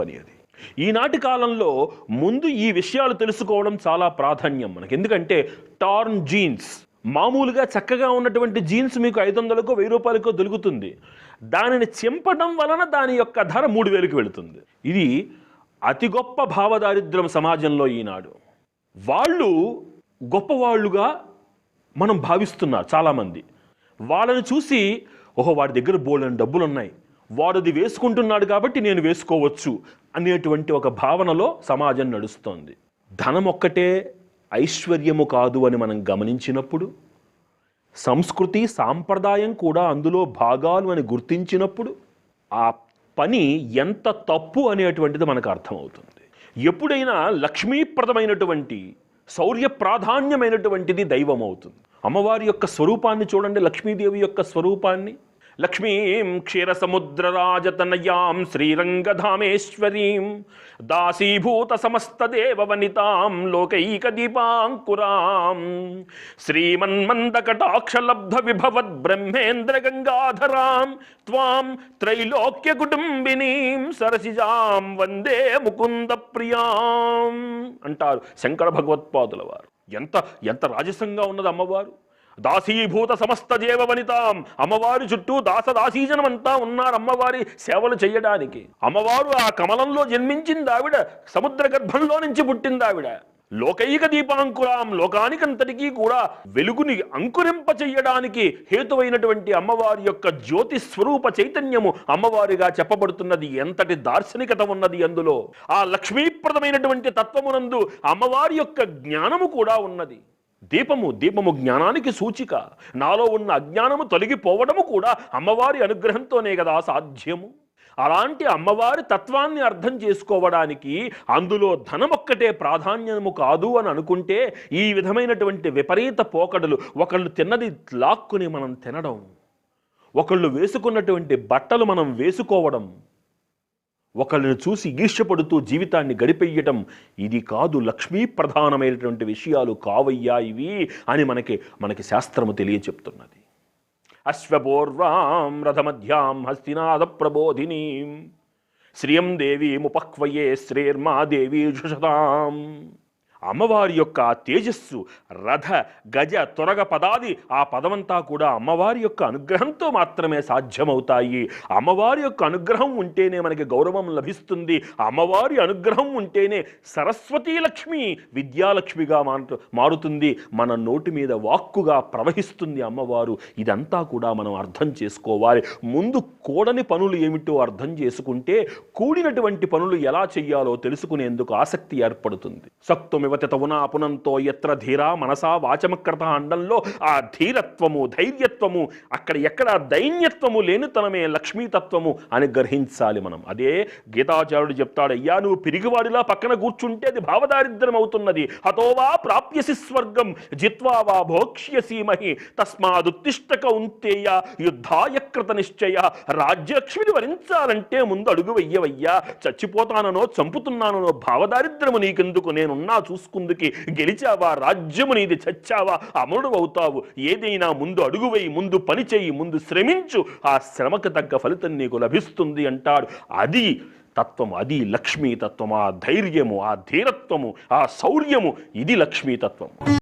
పని అది. ఈనాటి కాలంలో ముందు ఈ విషయాలు తెలుసుకోవడం చాలా ప్రాధాన్యం మనకి. ఎందుకంటే టార్న్ జీన్స్ మామూలుగా చక్కగా ఉన్నటువంటి జీన్స్ మీకు ఐదు వందలకో వెయ్యి రూపాయలకో దొరుకుతుంది. దానిని చింపడం వలన దాని యొక్క ధర మూడు వేలకు వెళుతుంది. ఇది అతి గొప్ప భావదారిద్ర్యం సమాజంలో ఈనాడు. వాళ్ళు గొప్పవాళ్ళుగా మనం భావిస్తున్నారు చాలామంది. వాళ్ళని చూసి ఓహో వాడి దగ్గర బోల్డని డబ్బులు ఉన్నాయి వాడు అది వేసుకుంటున్నాడు కాబట్టి నేను వేసుకోవచ్చు అనేటువంటి ఒక భావనలో సమాజం నడుస్తోంది. ధనం ఒక్కటే ఐశ్వర్యము కాదు అని మనం గమనించినప్పుడు సంస్కృతి సాంప్రదాయం కూడా అందులో భాగాలు అని గుర్తించినప్పుడు ఆ పని ఎంత తప్పు అనేటువంటిది మనకు అర్థమవుతుంది. ఎప్పుడైనా లక్ష్మీప్రదమైనటువంటి శౌర్య ప్రాధాన్యమైనటువంటిది దైవం అవుతుంది అమ్మవారి యొక్క స్వరూపాన్ని చూడండి లక్ష్మీదేవి యొక్క స్వరూపాన్ని. లక్ష్మీం క్షీరసముద్రరాజతనయాం శ్రీరంగధామేశ్వరీం దాసీభూత సమస్తదేవవనితాం లోకైకదీపాంకురాం. శ్రీమన్మందకటాక్షలబ్ధ విభవద్ బ్రహ్మేంద్ర గంగాధరాం త్వాం త్రైలోక్య కుటుంబినీం సరసిజాం వందే ముకుంద ప్రియాం అంటారు శంకర భగవత్పాదుల వారు ఎంత ఎంత రాజసంగా ఉన్నది అమ్మవారు దాసీభూత సమస్త జీవ వనితాం. అమ్మవారి చుట్టూ దాసదాసీజనమంతా ఉన్నారు అమ్మవారి సేవలు చేయడానికి. అమ్మవారు ఆ కమలంలో జన్మించింది ఆవిడ సముద్ర గర్భంలో నుంచి పుట్టింది ఆవిడ లోకైక దీపాంకురాం లోకానికంతటికీ కూడా వెలుగుని అంకురింప చెయ్యడానికి హేతువైనటువంటి అమ్మవారి యొక్క జ్యోతి స్వరూప చైతన్యము అమ్మవారిగా చెప్పబడుతున్నది. ఎంతటి దార్శనికత ఉన్నది అందులో. ఆ లక్ష్మీప్రదమైనటువంటి తత్వమునందు అమ్మవారి యొక్క జ్ఞానము కూడా ఉన్నది. దీపము దీపము జ్ఞానానికి సూచిక. నాలో ఉన్న అజ్ఞానము తొలగిపోవడము కూడా అమ్మవారి అనుగ్రహంతోనే కదా సాధ్యము. అలాంటి అమ్మవారి తత్వాన్ని అర్థం చేసుకోవడానికి అందులో ధనమొక్కటే ఒక్కటే ప్రాధాన్యము కాదు అని అనుకుంటే ఈ విధమైనటువంటి విపరీత పోకడలు ఒకళ్ళు తిన్నది లాక్కుని మనం తినడం ఒకళ్ళు వేసుకున్నటువంటి బట్టలు మనం వేసుకోవడం ఒకళ్ళని చూసి ఈర్ష్యపడుతూ జీవితాన్ని గడిపెయ్యటం ఇది కాదు లక్ష్మీ ప్రధానమైనటువంటి విషయాలు కావయ్యా ఇవి అని మనకి మనకి శాస్త్రము తెలియచెప్తున్నది. అశ్వపూర్వాం రథమధ్యాం హస్తినాథ ప్రబోధినీం శ్రియం దేవీముపక్వయే శ్రేర్మా దేవీ జుషతాం అమ్మవారి యొక్క తేజస్సు రథ గజ తొరగ పదాది ఆ పదమంతా కూడా అమ్మవారి యొక్క అనుగ్రహంతో మాత్రమే సాధ్యమవుతాయి. అమ్మవారి యొక్క అనుగ్రహం ఉంటేనే మనకి గౌరవం లభిస్తుంది. అమ్మవారి అనుగ్రహం ఉంటేనే సరస్వతీ లక్ష్మి విద్యాలక్ష్మిగా మారుతుంది. మన నోటి మీద వాక్కుగా ప్రవహిస్తుంది అమ్మవారు. ఇదంతా కూడా మనం అర్థం చేసుకోవాలి. ముందు కూడని పనులు ఏమిటో అర్థం చేసుకుంటే కూడినటువంటి పనులు ఎలా చెయ్యాలో తెలుసుకునేందుకు ఆసక్తి ఏర్పడుతుంది. సక్తుమి తవునా పునంతో ఎత్ర ధీర మనసా వాచమకృత అండంలో ఆ ధీరత్వము ధైర్యత్వము అక్కడ ఎక్కడ దైన్యత్వము లేనితనమే లక్ష్మీతత్వము అని గ్రహించాలి మనం. అదే గీతాచార్యుడు చెప్తాడు అయ్యా నువ్వు పిరిగివాడిలా పక్కన కూర్చుంటే అది భావదారిద్ర్యం అవుతున్నది హతోవా ప్రాప్యసి స్వర్గం జిత్వా వా భోక్ష్యసి మహి తస్మాదుత్తిష్టక ఉంతేయ యుద్ధాయ కృత నిశ్చయ. రాజ్యలక్ష్మిని వరించాలంటే ముందు అడుగు వెయ్యవయ్యా. చచ్చిపోతాననో చంపుతున్నానో భావదారిద్రము నీకెందుకు? నేనున్నా చూసుకుందుకి గెలిచావా రాజ్యము నీది చచ్చావా అమరుడు అవుతావు. ఏదైనా ముందు అడుగువై ముందు పని చేయి ముందు శ్రమించు. ఆ శ్రమకు తగ్గ ఫలితం నీకు లభిస్తుంది అంటాడు. అది తత్వం అది లక్ష్మీతత్వం ఆ ధైర్యము ఆ ధీరత్వము ఆ శౌర్యము ఇది లక్ష్మీ తత్వం